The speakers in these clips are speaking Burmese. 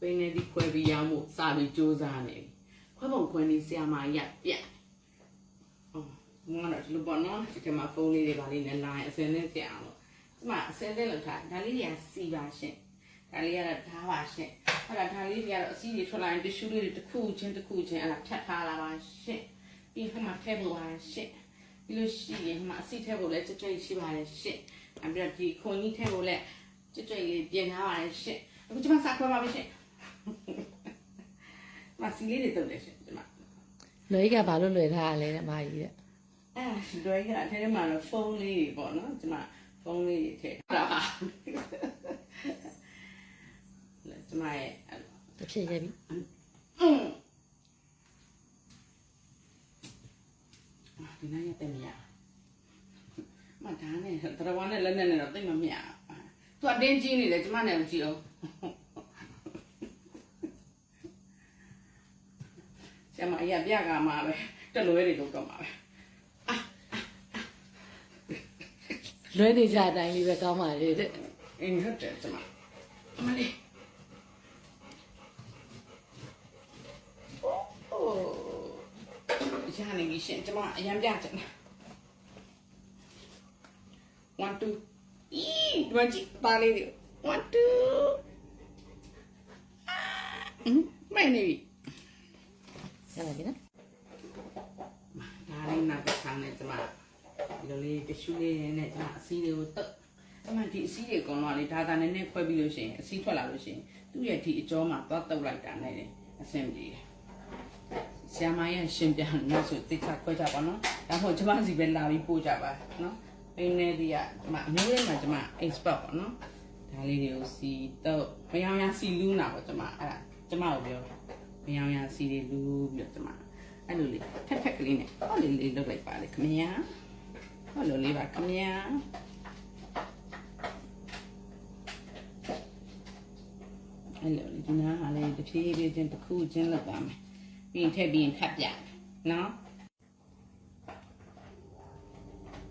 ပိန်းနေဒီခွဲပြီးရောင်းဖို့စာပြီးစူးစမ်းနေပြီခွဲပုံခွဲနေဆရာမကြီးကပြက်အော်ငါတော့ဒီလိုပေါ့နော်ဒီကမှာဖုန်းလေးတွေပါလေးနဲ့ line အစင်းနဲ့ပြအောင်လို့ဒီမှာအစင်းနဲ့လောက်ထားဒါလေးတွေကစီပါရှင်ဒါလေးကတော့ဓာပါရှင်အဲ့ဒါဒါလေးတွေကတော့အစီတွေထွက်လာရင်တ िश ူးလေးတွေတစ်ခုချင်းတစ်ခုချင်းအဲ့ဒါဖြတ်ထားလာပါရှင်ပြီးခါမှထည့်ဖို့ပါရှင်ပြီးလို့ရှိရင်ဒီမှာအစီထည့်ဖို့လည်းကြွကြွရှိပါတယ်ရှင်အဲ့ပြီးတော့ဒီခွန်ကြီးထည့်ဖို့လည်းကြွကြွလေးပြင်ထားပါတယ်ရှင်အခုကျွန်မစခွဲပါမယ်ရှင် မစီလေးတွေတုတ်တယ်ရှင်ကျွန်မလွယ်ကြီးကဘာလို့လွယ်ထားရလဲတဲ့မကြီးတဲ့အဲ့ဒါတွေကအထဲမှာတော့ဖုန်းလေးတွေပေါ့နော်ကျွန်မဖုန်းလေးတွေထည့်ထားတာလဲကျွန်မရဲ့အဲ့လိုတစ်ဖြစ်ရပြီอืมဒီနေ့ရတဲ့မြာမဒါနဲ့တရဝါနဲ့လက်နဲ့နဲ့တော့တိတ်မမြသူအတင်းကြီးနေတယ်ကျွန်မနဲ့မကြည့်အောင် ဆရာမအရာပြကမှာပဲတက်လွဲတွေလုပ်တော့မှာပဲလွယ်နေကြအတိုင်းလေးပဲကောင်းပါလေတဲ့အင်းဟုတ်တယ်ကျွန်မအမလေးအိုးရနေပြီရှင်ကျွန်မအရင်ပြချင်တယ်1 2အီးဒီမှာကြည့်ပါလေးတွေ1 2အင်းမဲနေပြီ ရပါပြီနော်ဒါလေးနောက်တစ်ခါနဲ့ကျွန်မဒီလိုလေးတ िश ူးလေးနဲ့ကျွန်မအစီးလေးကိုတုတ်ကျွန်မဒီအစီးတွေအကုန်လုံးကလေဒါသာနည်းနည်းခွဲပြီးလို့ရှိရင်အစီးထွက်လာလို့ရှိရင်သူ့ရဲ့ဒီအကျောမှာသွားတုတ်လိုက်တာနဲ့လေအဆင်ပြေတယ်ဆရာမရဲ့ရှင်ပြန်လို့ဆိုတိတ်ချခွဲကြပါနော်ဒါမှမဟုတ်ကျွန်မစီပဲလာပြီးပို့ကြပါနော်အင်းနေဒီကကျွန်မအမျိုးလေးမှာကျွန်မ expert ပေါ့နော်ဒါလေးတွေကိုစီတုတ်မယောင်ရစီလူးနာပေါ့ကျွန်မအဲ့ဒါကျွန်မကိုပြော မယောင်ရစီတွေလူးပြီးတော့ကျွန်မအဲ့လိုလေးထက်ထက်ကလေးနဲ့ဟောလေးလေးလုပ်လိုက်ပါလေခမညာဟောလိုလေးပါခမညာအဲ့လိုလေးဒီနားဟာလေးတစ်ဖြည်းဖြည်းချင်းတစ်ခုချင်းလုပ်ပါမယ်ပြီးရင်ထည့်ပြီးရင်ထပ်ပြနော်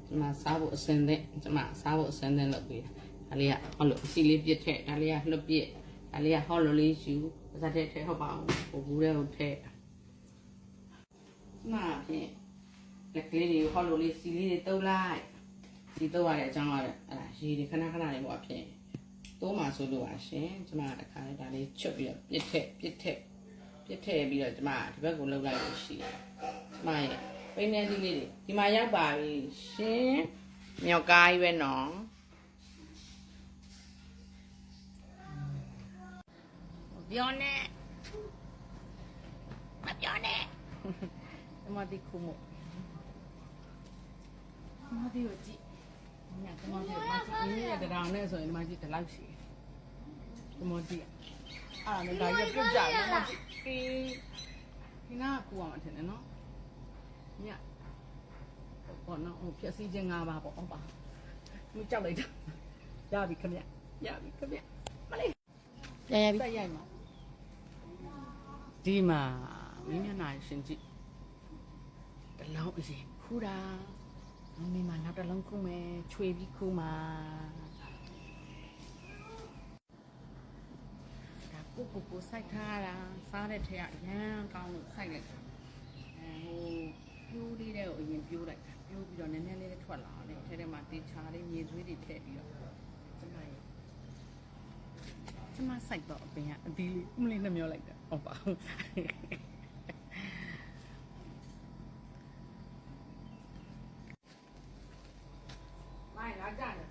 ဒီမှာစားဖို့အစင်တဲ့ဒီမှာစားဖို့အစင်တဲ့လုပ်ပြီးဒါလေးကဟောလိုအစီလေးပြစ်ထည့်ဒါလေးကလှုပ်ပြစ်ဒါလေးကဟောလိုလေးယူ ပါစားတဲ့ထည့်ဟုတ်ပါအောင်ဟိုဘူးတဲ့ကိုထည့်မှာဖြင့်လက်ကလေးတွေဟောလိုလေးစီလေးတွေတုပ်လိုက်စီတုပ်ရတဲ့အကြောင်းကတော့အဲ့ဒါရေတွေခဏခဏလေးပေါ့ဖြင့်တိုးမှဆိုလို့ပါရှင်ကျမတခါလေးဒါလေးချွတ်ပြီးတော့ပြစ်ထက်ပြစ်ထက်ပြစ်ထက်ပြီးတော့ကျမဒီဘက်ကိုလှုပ်လိုက်လို့ရှိတယ်ကျမရဲ့ပိန်းနေသီးလေးတွေဒီမှာရောက်ပါပြီရှင်မြောက်ကားကြီးပဲနော် ပြောနေမပြောနေကျမဒီခုမို့ကျမဒီကိုကြည့်ညကျမဒီကိုမကြည့်နင်းရတဲ့တောင်နဲ့ဆိုရင်ဒီမှာကြည့်ဒီလောက်ရှိတယ်ကျမဒီအားလည်းဒါရပြကြတယ်မကြည့်ဒီဒီနာကူအောင်အထင်တယ်နော်ညဘောနော်ဟိုဖြည့်စည်းခြင်း၅ပါးပေါ့ဟုတ်ပါသူကြောက်လိုက်တာရပြီခမရရပြီခမရမလေးရရပြီဆက်ရိုက်မှာ ဒီမှာမင်းမျက်နှာရှင်ကြည့်တလုံးအရင်ခူတာမင်းမနောက်တလုံးခုမယ်ချွေပြီးခုမှာဒါကိုကိုကိုစိုက်ထားတာစားတဲ့ထက်အရန်ကောင်းလို့စိုက်လိုက်တာအဲဟိုပြိုးလေးတဲ့ကိုအရင်ပြိုးလိုက်တာပြိုးပြီးတော့နည်းနည်းလေးထွက်လာတယ်ထဲထဲမှာတေချာလေးမြေသွေးတွေထည့်ပြီးတော့ကျမရဲ့ ကျမစိုက်တော့အပင်ကအသီးလေးအမလေးနှမျောလိုက်တာဟုတ်ပါဘူးမိုင်းလာကြတယ်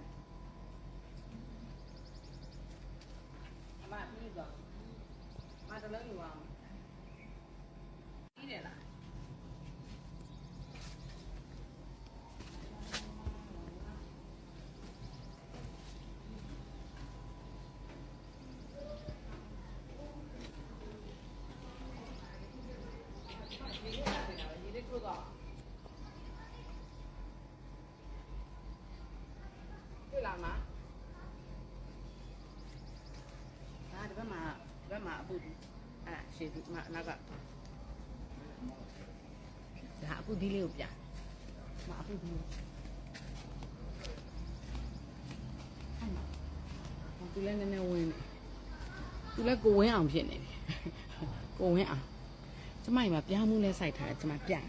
အမပြီးတော့မတလုံးယူအောင်ပြီးတယ်လားဒီလိုလာတယ်ဒီလိုကတော့တွေ့လာမှာဒါဒီဘက်မှာဒီဘက်မှာ အပူဒီအဲ့ဒါရှေ့ဒီမှာနောက်ကဒါအပူဒီလေးကိုပြမအပူဒီလေးအဲ့မှာသူလည်းနည်းနည်းဝင်နေသူလည်းကိုဝင်းအောင်ဖြစ်နေပြီကိုဝင်းအောင်ကျမကြီးမှာပြောင်းမှုလဲစိုက်ထားတယ်ကျမပြတယ်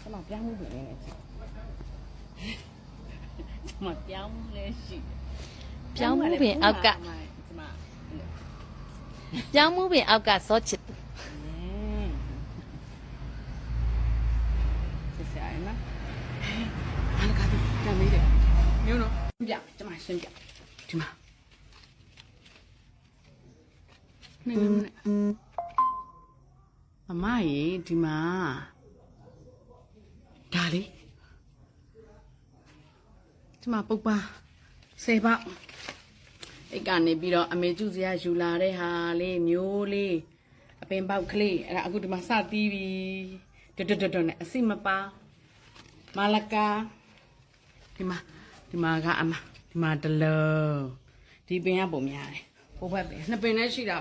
ကျမပြောင်းမှုပြင်နေတယ်ကျမပြောင်းမှုလဲရှိတယ်ပြောင်းမှုပင်အောက်ကကျမ ပြောင်းမှုပင်အောက်ကစောချစ်သူဆက်ဆက်ရနော်အားလကားသူတမ်းမေးတယ်မျိုးနော်ပြကျမရှင်းပြဒီမှာနေနေနေအမရေဒီမှာဒါလေးကျမပုတ်ပါစေပေါက် အိတ်ကနေပြီးတော့အမေကျူစရာယူလာတဲ့ဟာလေးမျိုးလေးအပင်ပေါက်ကလေးအဲ့ဒါအခုဒီမှာစတီးပြီတွတ်တွတ်တွတ်တွတ်နဲ့အစိမပါမာလကာဒီမှာဒီမှာကအမဒီမှာတလုံးဒီပင်ကပုံများတယ်ဟိုဘက်ပင်နှစ်ပင်နဲ့ရှိတာ